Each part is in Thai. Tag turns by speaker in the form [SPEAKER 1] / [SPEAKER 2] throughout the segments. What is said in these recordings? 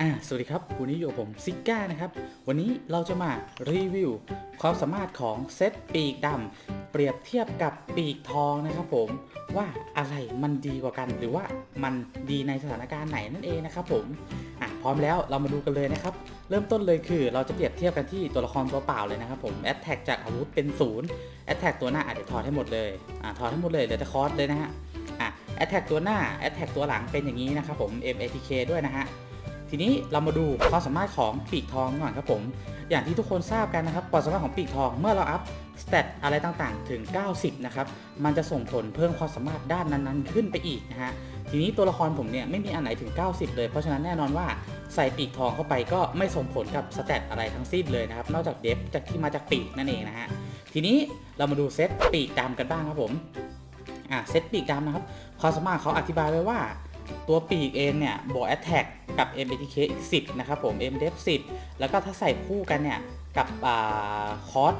[SPEAKER 1] อ่าสวัสดีครับวันนี้อยู่กับผมซิก้านะครับ วันนี้เราจะมารีวิวความสามารถของเซตปีกดำเปรียบเทียบกับปีกทองนะครับผมว่าอะไรมันดีกว่ากัน หรือว่ามันดีในสถานการณ์ไหนนั่นเองนะครับผมอะพร้อมแล้วเรามาดูกันเลยนะครับ เริ่มต้นเลยคือเราจะเปรียบเทียบกันที่ตัวละครตัวเปล่าเลยนะครับผมแอตแทกจากอาวุธเป็นศูนย์แอตแทกตัวหน้าอาจจะถอดให้หมดเลยอ่าถอดให้หมดเลยเดี๋ยวจะคอร์สเลยนะฮะอะแอตแทกตัวหน้าแอตแทกตัวหลังเป็นอย่างนี้นะครับผม MATK ด้วยนะฮะ ทีนี้เรามาดูความสามารถของปีกทองก่อนครับผม อย่างที่ทุกคนทราบกันนะครับความสามารถของปีกทองเมื่อเราอัพสเตตอะไรต่างๆ ถึง 90 นะครับ มันจะส่งผลเพิ่มความสามารถด้านนั้นๆ ขึ้นไปอีกนะฮะ ทีนี้ตัวละครผมเนี่ยไม่มีอันไหนถึง 90 เลย เพราะฉะนั้นแน่นอนว่าใส่ปีกทองเข้าไปก็ไม่ส่งผลกับสเตตอะไรทั้งสิ้นเลยนะครับ นอกจากเดฟจากที่มาจากปีกนั่นเองนะฮะ ทีนี้เรามาดูเซตปีกดำกันบ้างครับผม อะเซตปีกดำนะครับความสามารถเขาอธิบายไว้ว่า ตัวปีกเองเนี่ยบวก Attack กับ MBTK อีก 10 นะครับผม MDF 10 แล้วก็ถ้าใส่คู่กันเนี่ย กับคอร์ส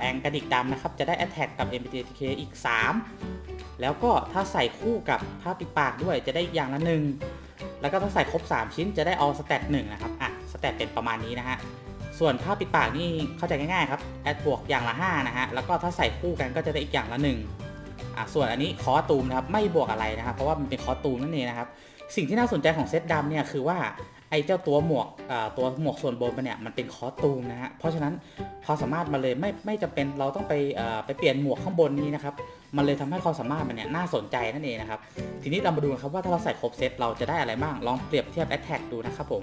[SPEAKER 1] แองกระดิกดำนะครับ จะได้ Attack กับ MBTK อีก 3 แล้วก็ถ้าใส่คู่กับผ้าปิดปากด้วยจะได้อย่างละหนึ่งแล้วก็ถ้าใส่ครบ 3 ชิ้นจะได้เอาสเตตหนึ่งนะครับ อะสเตตเป็นประมาณนี้นะฮะส่วนผ้าปิดปากนี่เข้าใจง่ายๆครับแอดบวกอย่างละ5นะฮะแล้วก็ถ้าใส่คู่กันก็จะได้อีกอย่างละ1 อะส่วนอันนี้คอตูมนะครับไม่บวกอะไรนะครับ เพราะว่ามันเป็นคอตูมนั่นเองนะครับ สิ่งที่น่าสนใจของเซตดำเนี่ยคือว่าไอ้เจ้าตัวหมวกตัวหมวกส่วนบนมันเนี่ยมันเป็นคอตูมนะฮะ เพราะฉะนั้นความสามารถมันเลยไม่ไม่จำเป็นเราต้องไปไปเปลี่ยนหมวกข้างบนนี้นะครับ มันเลยทำให้ความสามารถมันเนี่ยน่าสนใจนั่นเองนะครับ ทีนี้เรามาดูนะครับว่าถ้าเราใส่ครบเซตเราจะได้อะไรบ้าง ลองเปรียบเทียบแอตแทกดูนะครับผม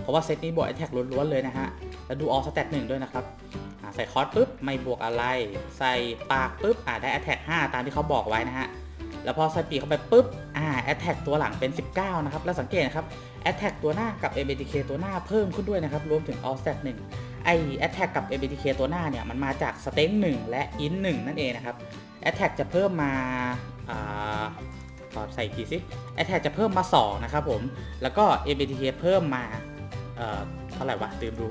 [SPEAKER 1] เพราะว่าเซตนี้บวกแอตแทกล้วนๆเลยนะฮะ แล้วดูออสแตทหนึ่งด้วยนะครับ ใส่คอร์สปุ๊บไม่บวกอะไร ใส่ปากปุ๊บอ่าได้แอตแทก5ตามที่เขาบอกไว้นะฮะแล้วพอใส่ปีกเข้าไปปุ๊บอ่าแอตแทกตัวหลังเป็น 19 นะครับ แล้วสังเกตนะครับแอตแทกตัวหน้ากับ ABTK ตัวหน้าเพิ่มขึ้นด้วยนะครับ รวมถึง All Stat 1ไอแอตแทกกับ ABTK ตัวหน้าเนี่ย มันมาจากสเต็ง1และอิน1นั่นเองนะครับแอตแทกจะเพิ่มมาอ่าขอใส่อีกทีสิแอตแทกจะเพิ่มมา 2 นะครับผม แล้วก็ ABTK เพิ่มมาเอ่อเท่าไหร่วะลืมดู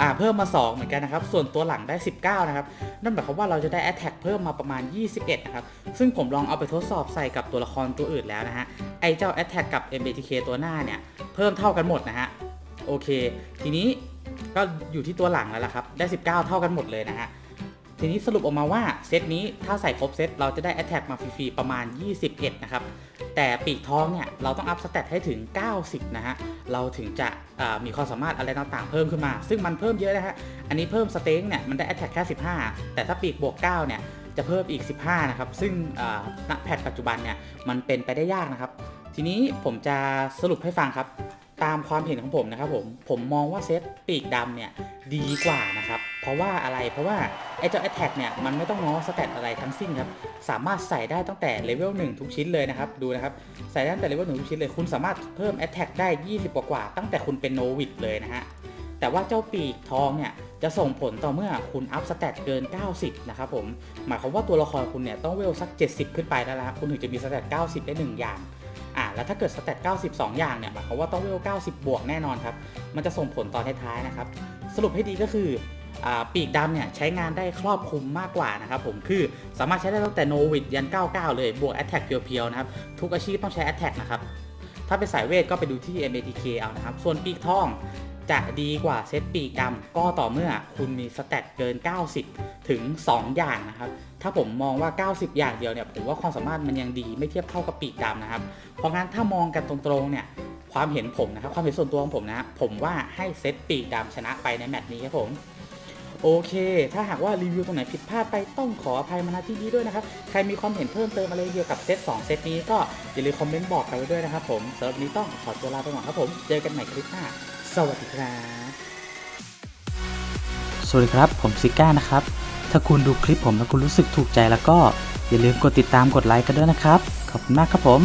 [SPEAKER 1] อ่าเพิ่มมา 2 เหมือนกันนะครับ ส่วนตัวหลังได้ 19 นะครับ นั่นหมายความว่าเราจะได้ Attack เพิ่มมาประมาณ 21 นะครับ ซึ่งผมลองเอาไปทดสอบใส่กับตัวละครตัวอื่นแล้วนะฮะ ไอเจ้า Attack กับ MBTK ตัวหน้าเนี่ย เพิ่มเท่ากันหมดนะฮะ โอเค ทีนี้ก็อยู่ที่ตัวหลังแล้วล่ะครับ ได้ 19 เท่ากันหมดเลยนะฮะ ทีนี้สรุปออกมาว่าเซตนี้ถ้าใส่ครบเซตเราจะได้ Attack มาฟรีๆประมาณ 21 นะครับ แต่ปีกทองเนี่ย เราต้องอัพสเตตให้ถึง 90 นะฮะ เราถึงจะมีความสามารถอะไรต่างๆเพิ่มขึ้นมา ซึ่งมันเพิ่มเยอะนะฮะ อันนี้เพิ่มสเต็งเนี่ยมันได้ Attack แค่ 15 แต่ถ้าปีกบวก 9 เนี่ยจะเพิ่มอีก 15 นะครับ ซึ่งณแพทปัจจุบันเนี่ยมันเป็นไปได้ยากนะครับ ทีนี้ผมจะสรุปให้ฟังครับ ตามความเห็นของผมนะครับผมผมมองว่าเซตปีกดำเนี่ยดีกว่านะครับเพราะว่าอะไรเพราะว่าไอเจ้า Attack เนี่ยมันไม่ต้องง้อสเตตอะไรทั้งสิ้นครับสามารถใส่ได้ตั้งแต่เลเวล1ทุกชิ้นเลยนะครับดูนะครับใส่ได้ตั้งแต่เลเวลหนึ่งทุกชิ้นเลยคุณสามารถเพิ่ม Attack ได้ 20กว่ากว่าตั้งแต่คุณเป็นโนวิดเลยนะฮะแต่ว่าเจ้าปีกทองเนี่ยจะส่งผลต่อเมื่อคุณอัพสเตตเกิน 90 นะครับผม หมายความว่าตัวละครคุณเนี่ยต้องเวลสัก 70 ขึ้นไปแล้วนะครับคุณถึงจะมีสเตต90 ได้ 1 อย่าง อ่าแล้วถ้าเกิดสเตต92 อย่างเนี่ยหมายความว่าต้องเวล90 บวกแน่นอนครับ มันจะส่งผลตอนท้ายๆนะครับ สรุปให้ดีก็คืออ่าปีกดำเนี่ยใช้งานได้ครอบคลุมมากกว่านะครับผมคือสามารถใช้ได้ตั้งแต่โนวิดยัน 99 เลย บวกแอตแทกเพียวๆนะครับ ทุกอาชีพต้องใช้แอตแทกนะครับ ถ้าเป็นสายเวทก็ไปดูที่ MATK เอานะครับ ส่วนปีกทอง จะดีกว่าเซตปีกดำก็ต่อเมื่อคุณมีสเตตเกิน 90 ถึง 2 อย่างนะครับ ถ้าผมมองว่า 90 อย่างเดียวเนี่ยผมว่าความสามารถมันยังดีไม่เทียบเท่ากับปีกดำนะครับ เพราะงั้นถ้ามองกันตรงๆเนี่ยความเห็นผมนะครับความเห็นส่วนตัวของผมนะผมว่าให้เซตปีกดำชนะไปในแมตช์นี้ครับผมโอเค ถ้าหากว่ารีวิวตรงไหนผิดพลาดไปต้องขออภัยมาณที่นี้ด้วยนะครับ ใครมีความเห็นเพิ่มเติมอะไรเกี่ยวกับเซต2เซตนี้ก็อย่าลืมคอมเมนต์บอกกันไว้ด้วยนะครับผมสำหรับวันนี้ต้องขอตัวลาไปก่อนครับผม เจอกันใหม่คลิปหน้า สวัสดีครับ สวัสดีครับ ผมซิก้านะครับ ถ้าคุณดูคลิปผมแล้วคุณรู้สึกถูกใจแล้วก็อย่าลืมกดติดตามกดไลค์กันด้วยนะครับ ขอบคุณมากครับผม